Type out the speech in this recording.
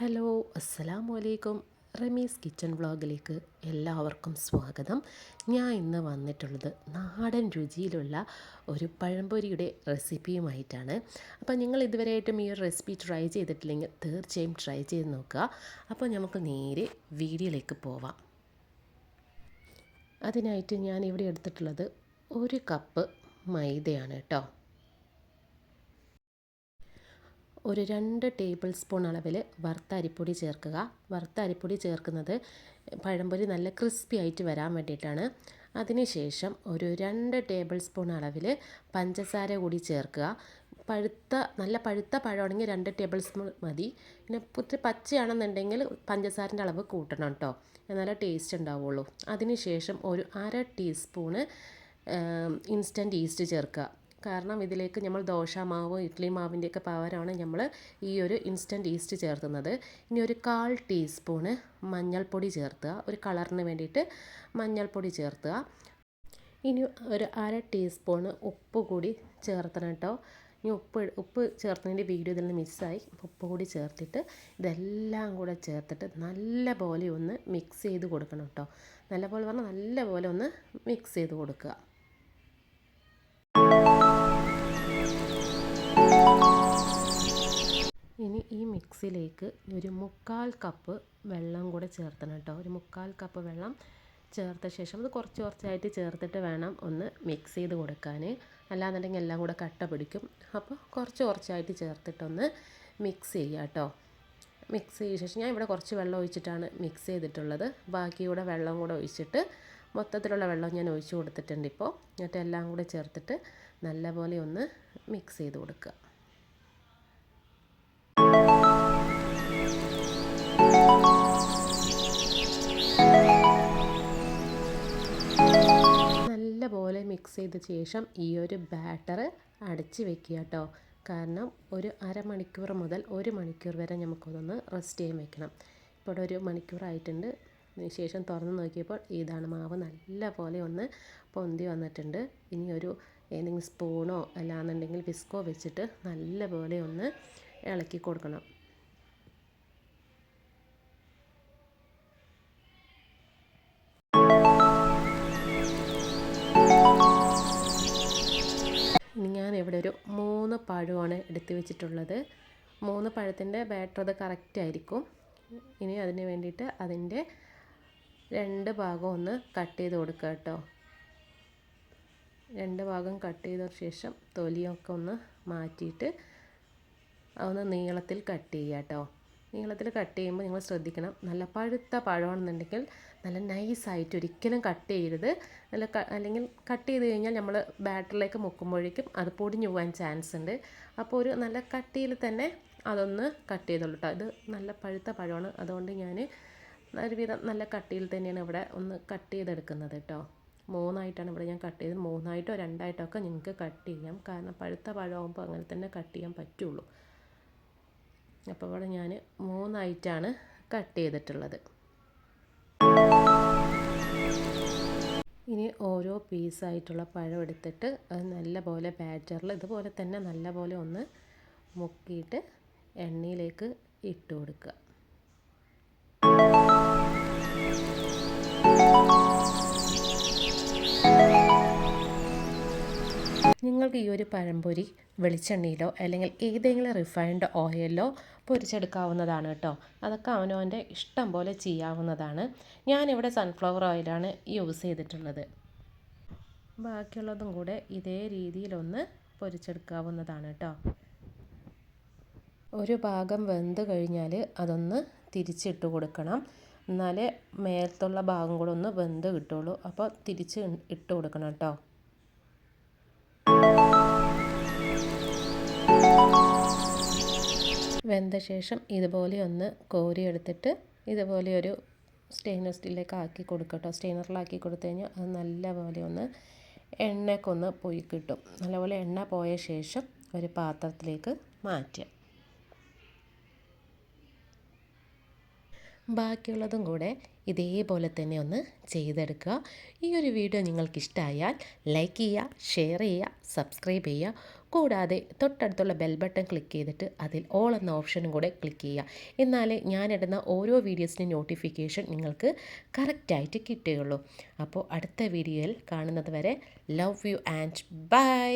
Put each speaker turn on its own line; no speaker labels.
Hello അസ്സലാമു അലൈക്കും Ramees kitchen വ്ളോഗിലേക്ക് എല്ലാവർക്കും സ്വാഗതം. ഞാൻ ഇന്ന് വന്നിട്ടുള്ളത് നാടൻ രുചിയിലുള്ള ഒരു പഴംപൊരിയുടെ റെസിപ്പിയുമായിട്ടാണ്. അപ്പോൾ നിങ്ങൾ ഇതുവരെയായിട്ടും ഈ ഒരു റെസിപ്പി ട്രൈ ചെയ്തിട്ടില്ലെങ്കിൽ തീർച്ചയായും ട്രൈ ചെയ്ത് നോക്കുക. അപ്പോൾ നമുക്ക് നേരെ വീഡിയോയിലേക്ക് പോവാം. അതിനായിട്ട് ഞാൻ ഇവിടെ എടുത്തിട്ടുള്ളത് ഒരു കപ്പ് മൈദയാണ് കേട്ടോ. ഒരു രണ്ട് ടേബിൾ സ്പൂൺ അളവിൽ വറുത്ത അരിപ്പൊടി ചേർക്കുക. വറുത്ത അരിപ്പൊടി ചേർക്കുന്നത് പഴംപൊരി നല്ല ക്രിസ്പി ആയിട്ട് വരാൻ വേണ്ടിയിട്ടാണ്. അതിനുശേഷം ഒരു രണ്ട് ടേബിൾ സ്പൂൺ അളവിൽ പഞ്ചസാര കൂടി ചേർക്കുക. പഴുത്ത നല്ല പഴുത്ത പഴമാണെങ്കിൽ രണ്ട് ടേബിൾ സ്പൂൺ മതി. പിന്നെ ഒത്തിരി പച്ചയാണെന്നുണ്ടെങ്കിൽ പഞ്ചസാരന്റെ അളവ് കൂട്ടണം കേട്ടോ എന്നാലേ ടേസ്റ്റ് ഉണ്ടാവുള്ളൂ. അതിനുശേഷം ഒരു അര ടീസ്പൂണ് ഇൻസ്റ്റന്റ് ഈസ്റ്റ് ചേർക്കുക. കാരണം ഇതിലേക്ക് നമ്മൾ ദോശ മാവ് ഇഡ്ഡലി മാവിന്റെയൊക്കെ പകരമാണ് നമ്മൾ ഈ ഒരു ഇൻസ്റ്റന്റ് ഈസ്റ്റ് ചേർത്തുന്നത് ഇനി ഒരു കാൽ ടീസ്പൂണ് മഞ്ഞൾപ്പൊടി ചേർത്തുക ഒരു കളറിന് വേണ്ടിയിട്ട് മഞ്ഞൾപ്പൊടി ചേർത്തുക ഇനി ഒരു അര ടീസ്പൂണ് ഉപ്പ് കൂടി ചേർത്തണം കേട്ടോ. ഇനി ഉപ്പ് ഉപ്പ് ചേർത്തതിന്റെ വീഡിയോ ഇതിൽ മിസ്സായി ഉപ്പ് കൂടി ചേർത്തിട്ട് ഇതെല്ലാം കൂടെ ചേർത്തിട്ട് നല്ല പോലെ ഒന്ന് മിക്സ് ചെയ്ത് കൊടുക്കണം കേട്ടോ. നല്ല പോലെ പറഞ്ഞാൽ നല്ല പോലെ ഒന്ന് മിക്സ് ചെയ്ത് കൊടുക്കുക. ഇനി ഈ മിക്സിലേക്ക് ഒരു മുക്കാൽ കപ്പ് വെള്ളം കൂടെ ചേർത്തണം കേട്ടോ. ഒരു മുക്കാൽ കപ്പ് വെള്ളം ചേർത്ത ശേഷം അത് കുറച്ച് കുറച്ചായിട്ട് ചേർത്തിട്ട് വേണം ഒന്ന് മിക്സ് ചെയ്ത് കൊടുക്കാൻ. അല്ലാന്നുണ്ടെങ്കിൽ എല്ലാം കൂടെ കട്ട പിടിക്കും. അപ്പോൾ കുറച്ച് കുറച്ചായിട്ട് ചേർത്തിട്ടൊന്ന് മിക്സ് ചെയ്യുക കേട്ടോ. മിക്സ് ചെയ്ത ശേഷം ഞാൻ ഇവിടെ കുറച്ച് വെള്ളം ഒഴിച്ചിട്ടാണ് മിക്സ് ചെയ്തിട്ടുള്ളത്. ബാക്കിയുടെ വെള്ളം കൂടെ ഒഴിച്ചിട്ട് മൊത്തത്തിലുള്ള വെള്ളം ഞാൻ ഒഴിച്ചു കൊടുത്തിട്ടുണ്ട് ഇപ്പോൾ. എന്നിട്ട് എല്ലാം കൂടെ ചേർത്തിട്ട് നല്ലപോലെ ഒന്ന് മിക്സ് ചെയ്ത് കൊടുക്കുക. നല്ലപോലെ മിക്സ് ചെയ്ത ശേഷം ഈ ഒരു ബാറ്റർ അടച്ച് വെക്കുക കേട്ടോ കാരണം ഒരു അരമണിക്കൂർ മുതൽ ഒരു മണിക്കൂർ വരെ നമുക്കൊന്ന് റെസ്റ്റ് ചെയ്യാൻ വെക്കണം. ഇപ്പോൾ ഇവിടെ ഒരു മണിക്കൂറായിട്ടുണ്ട് ശേഷം തുറന്ന് നോക്കിയപ്പോൾ ഇതാണ് മാവ് നല്ല പോലെ ഒന്ന് പൊന്തി വന്നിട്ടുണ്ട്. ഇനി ഒരു ഏതെങ്കിലും സ്പൂണോ അല്ലാന്നുണ്ടെങ്കിൽ വിസ്കോ വെച്ചിട്ട് നല്ല പോലെ ഒന്ന് ഇളക്കി കൊടുക്കണം. പഴമാണ് എടുത്തു വെച്ചിട്ടുള്ളത്. മൂന്ന് പഴത്തിന്റെ ബാറ്റർ അത് കറക്റ്റ് ആയിരിക്കും. ഇനി അതിന് വേണ്ടിയിട്ട് അതിന്റെ രണ്ട് ഭാഗം ഒന്ന് കട്ട് ചെയ്ത് കൊടുക്കുക കേട്ടോ. രണ്ട് ഭാഗം കട്ട് ചെയ്ത ശേഷം തൊലിയൊക്കെ ഒന്ന് മാറ്റിയിട്ട് അതൊന്ന് നീളത്തിൽ കട്ട് ചെയ്യുക കേട്ടോ. നീളത്തിൽ കട്ട് ചെയ്യുമ്പോൾ നിങ്ങൾ ശ്രദ്ധിക്കണം. നല്ല പഴുത്ത പഴമാണെന്നുണ്ടെങ്കിൽ നല്ല നൈസായിട്ട് ഒരിക്കലും കട്ട് ചെയ്യരുത്. നല്ല അല്ലെങ്കിൽ കട്ട് ചെയ്ത് കഴിഞ്ഞാൽ നമ്മൾ ബാറ്ററിലേക്ക് മുക്കുമ്പോഴേക്കും അത് പൊടിഞ്ഞു പോകാൻ ചാൻസ് ഉണ്ട്. അപ്പോൾ ഒരു നല്ല കട്ടിയിൽ തന്നെ അതൊന്ന് കട്ട് ചെയ്തോളൂ കേട്ടോ ഇത് നല്ല പഴുത്ത പഴമാണ്. അതുകൊണ്ട് ഞാൻ ഒരുവിധം നല്ല കട്ടിയിൽ തന്നെയാണ് ഇവിടെ ഒന്ന് കട്ട് ചെയ്തെടുക്കുന്നത് കേട്ടോ മൂന്നായിട്ടാണ് ഇവിടെ ഞാൻ കട്ട് ചെയ്തത്. മൂന്നായിട്ടോ രണ്ടായിട്ടോ ഒക്കെ നിങ്ങൾക്ക് കട്ട് ചെയ്യാം. കാരണം പഴുത്ത പഴമാകുമ്പോൾ അങ്ങനെ തന്നെ കട്ട് ചെയ്യാൻ പറ്റുള്ളൂ. അപ്പോൾ ഇവിടെ ഞാൻ മൂന്നായിട്ടാണ് കട്ട് ചെയ്തിട്ടുള്ളത്. ഇനി ഓരോ പീസായിട്ടുള്ള പഴം എടുത്തിട്ട് അത് നല്ല പോലെ ബാറ്ററിൽ ഇതുപോലെ തന്നെ നല്ല പോലെ ഒന്ന് മുക്കിയിട്ട് എണ്ണയിലേക്ക് ഇട്ട് കൊടുക്കുക. നിങ്ങൾക്ക് ഈ ഒരു പഴംപൊരി വെളിച്ചെണ്ണയിലോ അല്ലെങ്കിൽ ഏതെങ്കിലും റിഫൈൻഡ് ഓയിലോ പൊരിച്ചെടുക്കാവുന്നതാണ് കേട്ടോ. അതൊക്കെ അവനവന്റെ ഇഷ്ടം പോലെ ചെയ്യാവുന്നതാണ്. ഞാനിവിടെ സൺഫ്ലവർ ഓയിലാണ് യൂസ് ചെയ്തിട്ടുള്ളത്. ബാക്കിയുള്ളതും കൂടെ ഇതേ രീതിയിലൊന്ന് പൊരിച്ചെടുക്കാവുന്നതാണ് കേട്ടോ. ഒരു ഭാഗം വെന്ത് കഴിഞ്ഞാൽ അതൊന്ന് തിരിച്ചിട്ട് കൊടുക്കണം. എന്നാലേ മേലത്തുള്ള ഭാഗം കൂടെ ഒന്ന് വെന്ത് കിട്ടുള്ളൂ. അപ്പോൾ തിരിച്ച് ഇട്ട് കൊടുക്കണം കേട്ടോ. വെന്ത ശേഷം ഇതുപോലെ ഒന്ന് കോരി എടുത്തിട്ട് ഇതുപോലെ ഒരു സ്റ്റെയിനർ സ്റ്റീലിലേക്ക് ആക്കി കൊടുക്കട്ടോ. സ്റ്റെയിനറിലാക്കി കൊടുത്തു കഴിഞ്ഞാൽ അത് നല്ലപോലെ ഒന്ന് എണ്ണയ്ക്കൊന്ന് പോയി കിട്ടും. നല്ലപോലെ എണ്ണ പോയ ശേഷം ഒരു പാത്രത്തിലേക്ക് മാറ്റുക. ബാക്കിയുള്ളതും കൂടെ ഇതേപോലെ തന്നെ ഒന്ന് ചെയ്തെടുക്കുക. ഈ ഒരു വീഡിയോ നിങ്ങൾക്കിഷ്ടമായാൽ ലൈക്ക് ചെയ്യുക ഷെയർ ചെയ്യുക സബ്സ്ക്രൈബ് ചെയ്യുക. കൂടാതെ തൊട്ടടുത്തുള്ള ബെൽ ബട്ടൺ ക്ലിക്ക് ചെയ്തിട്ട് അതിൽ ഓൾ എന്ന ഓപ്ഷനും കൂടെ ക്ലിക്ക് ചെയ്യുക. എന്നാലേ ഞാനിടുന്ന ഓരോ വീഡിയോസിന്റെ നോട്ടിഫിക്കേഷൻ നിങ്ങൾക്ക് കറക്റ്റായിട്ട് കിട്ടുകയുള്ളൂ. അപ്പോൾ അടുത്ത വീഡിയോയിൽ കാണുന്നത് വരെ ലവ് യു ആൻഡ് ബൈ